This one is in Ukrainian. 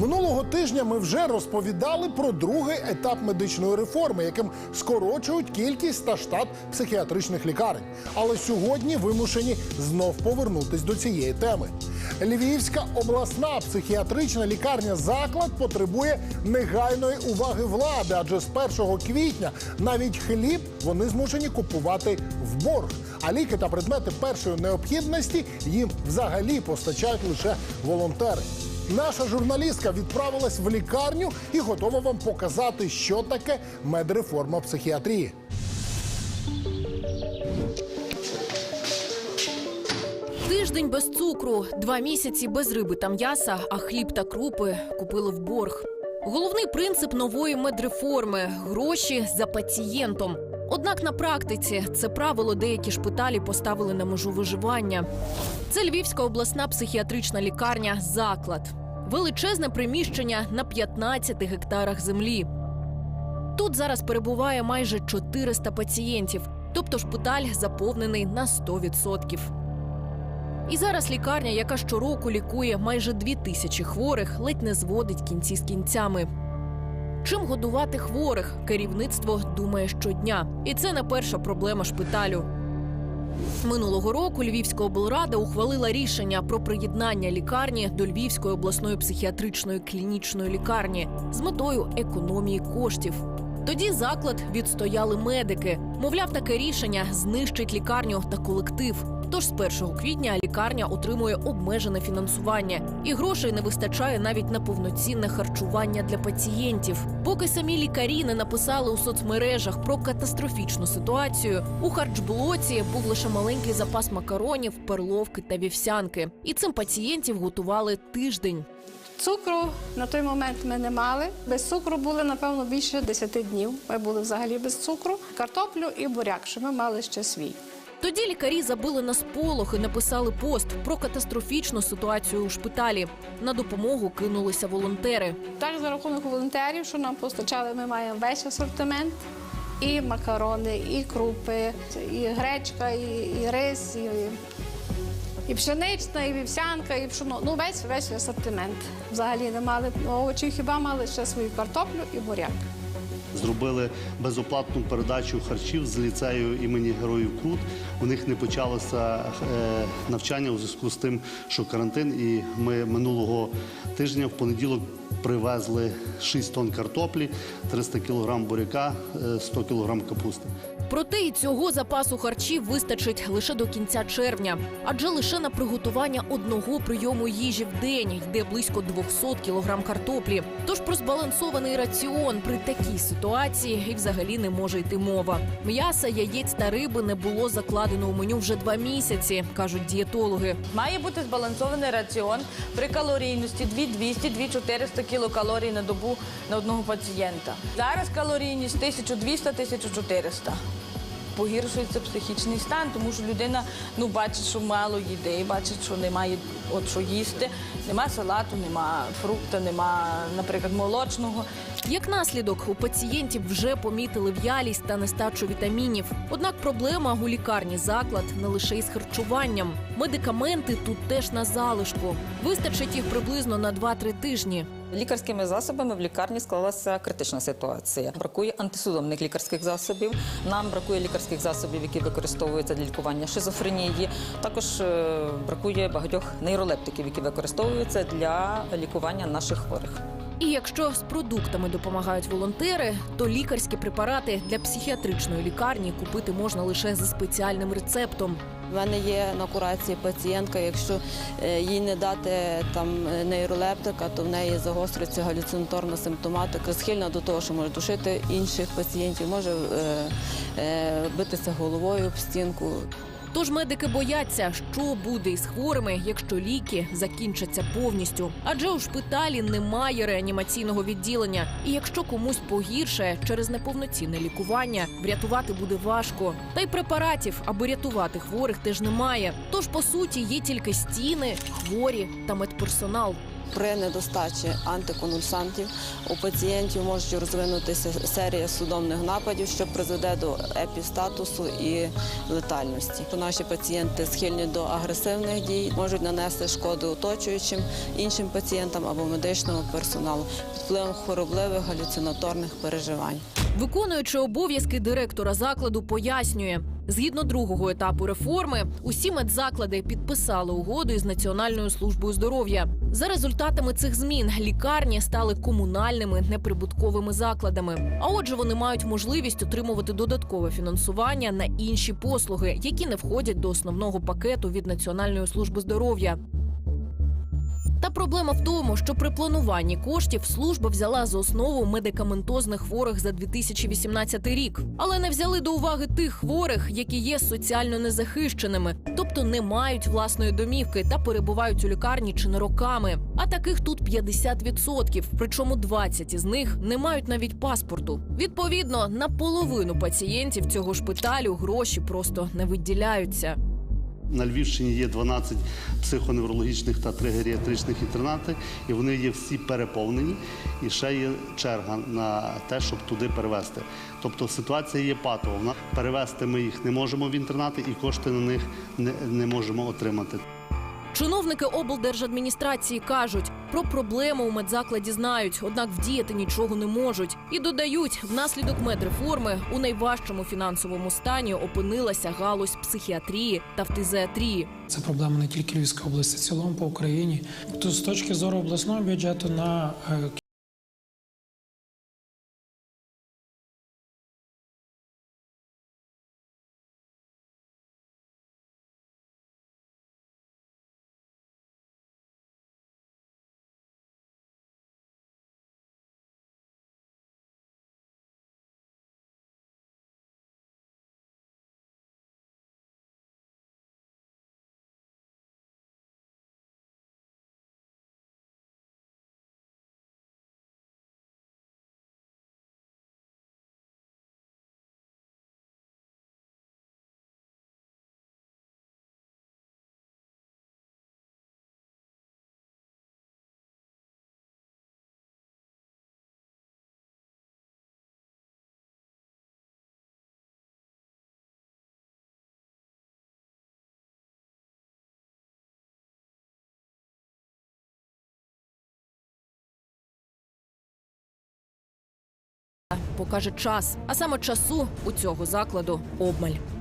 Минулого тижня ми вже розповідали про другий етап медичної реформи, яким скорочують кількість та штат психіатричних лікарень. Але сьогодні вимушені знов повернутись до цієї теми. Львівська обласна психіатрична лікарня заклад потребує негайної уваги влади, адже з 1 квітня навіть хліб вони змушені купувати в борг. А ліки та предмети першої необхідності їм взагалі постачають лише волонтери. Наша журналістка відправилась в лікарню і готова вам показати, що таке медреформа психіатрії. Тиждень без цукру, два місяці без риби та м'яса, а хліб та крупи купили в борг. Головний принцип нової медреформи гроші за пацієнтом. Однак на практиці це правило деякі шпиталі поставили на межу виживання. Це Львівська обласна психіатрична лікарня заклад. Величезне приміщення на 15 гектарах землі. Тут зараз перебуває майже 400 пацієнтів, тобто шпиталь заповнений на 100%. І зараз лікарня, яка щороку лікує майже дві тисячі хворих, ледь не зводить кінці з кінцями. Чим годувати хворих? Керівництво думає щодня. І це не перша проблема шпиталю. Минулого року Львівська облрада ухвалила рішення про приєднання лікарні до Львівської обласної психіатричної клінічної лікарні з метою економії коштів. Тоді заклад відстояли медики. Мовляв, таке рішення знищить лікарню та колектив. Тож з 1 квітня лікарня отримує обмежене фінансування, і грошей не вистачає навіть на повноцінне харчування для пацієнтів. Поки самі лікарі не написали у соцмережах про катастрофічну ситуацію, у харчблоці був лише маленький запас макаронів, перловки та вівсянки. І цим пацієнтів готували тиждень. Цукру на той момент ми не мали. Без цукру були, напевно, більше 10 днів. Ми були взагалі без цукру, картоплю і буряк, що ми мали ще свій. Тоді лікарі забили на сполох і написали пост про катастрофічну ситуацію у шпиталі. На допомогу кинулися волонтери. Так, за рахунок волонтерів, що нам постачали, ми маємо весь асортимент. І макарони, і крупи, і гречка, і, і рис, і, і пшенична, і вівсянка, і пшено. Ну, весь весь асортимент. Взагалі не мали овочів, хіба мали ще свою картоплю і буряк. Зробили безоплатну передачу харчів з ліцею імені Героїв Крут. У них не почалося е, навчання у зв'язку з тим, що карантин. І ми минулого тижня в понеділок привезли 6 тонн картоплі, 300 кг буряка, е, 100 кг капусти. Проте і цього запасу харчів вистачить лише до кінця червня, адже лише на приготування одного прийому їжі в день йде близько 200 кілограм картоплі. Тож про збалансований раціон при такій ситуації і взагалі не може йти мова. М'яса, яєць та риби не було закладено у меню вже два місяці, кажуть дієтологи. Має бути збалансований раціон при калорійності 2200-2400 кілокалорій на добу на одного пацієнта. Зараз калорійність 1200-1400. Погіршується психічний стан, тому що людина ну, бачить, що мало їди, бачить, що немає от що їсти. Нема салату, нема фрукта, нема, наприклад, молочного. Як наслідок, у пацієнтів вже помітили в'ялість та нестачу вітамінів. Однак проблема у лікарні заклад не лише із харчуванням. Медикаменти тут теж на залишку. Вистачить їх приблизно на 2-3 тижні. Лікарськими засобами в лікарні склалася критична ситуація. Бракує антисудомних лікарських засобів. Нам бракує лікарських засобів, які використовуються для лікування шизофренії. Також е, бракує багатьох нейролептиків, які використовуються для лікування наших хворих. І якщо з продуктами допомагають волонтери, то лікарські препарати для психіатричної лікарні купити можна лише за спеціальним рецептом. У мене є на курації пацієнтка. Якщо е, їй не дати там е, нейролептика, то в неї загостриться галюцинаторна симптоматика, схильна до того, що може душити інших пацієнтів, може е, е, битися головою об стінку. Тож медики бояться, що буде із хворими, якщо ліки закінчаться повністю. Адже у шпиталі немає реанімаційного відділення. І якщо комусь погіршає через неповноцінне лікування, врятувати буде важко. Та й препаратів, аби рятувати хворих, теж немає. Тож, по суті, є тільки стіни, хворі та медперсонал. При недостачі антиконвульсантів у пацієнтів може розвинутися серія судомних нападів, що призведе до епістатусу і летальності. Наші пацієнти схильні до агресивних дій, можуть нанести шкоду оточуючим іншим пацієнтам або медичному персоналу під впливом хворобливих галюцинаторних переживань. Виконуючи обов'язки директора закладу, пояснює, згідно другого етапу реформи, усі медзаклади підписали угоду із Національною службою здоров'я. За результатами цих змін лікарні стали комунальними неприбутковими закладами. А отже, вони мають можливість отримувати додаткове фінансування на інші послуги, які не входять до основного пакету від Національної служби здоров'я. Та проблема в тому, що при плануванні коштів служба взяла за основу медикаментозних хворих за 2018 рік, але не взяли до уваги тих хворих, які є соціально незахищеними, тобто не мають власної домівки та перебувають у лікарні чи не роками. А таких тут 50%, причому 20 із них не мають навіть паспорту. Відповідно, на половину пацієнтів цього шпиталю гроші просто не виділяються. На Львівщині є 12 психоневрологічних та три геріатричних інтернати, і вони є всі переповнені. І ще є черга на те, щоб туди перевезти. Тобто ситуація є патова. Перевезти ми їх не можемо в інтернати, і кошти на них не, не можемо отримати. Чиновники облдержадміністрації кажуть, про проблему у медзакладі знають, однак вдіяти нічого не можуть. І додають, внаслідок медреформи у найважчому фінансовому стані опинилася галузь психіатрії та фтизіатрії. Це проблема не тільки Львівської області, цілому по Україні. То з точки зору обласного бюджету на Покаже час, а саме часу у цього закладу обмаль.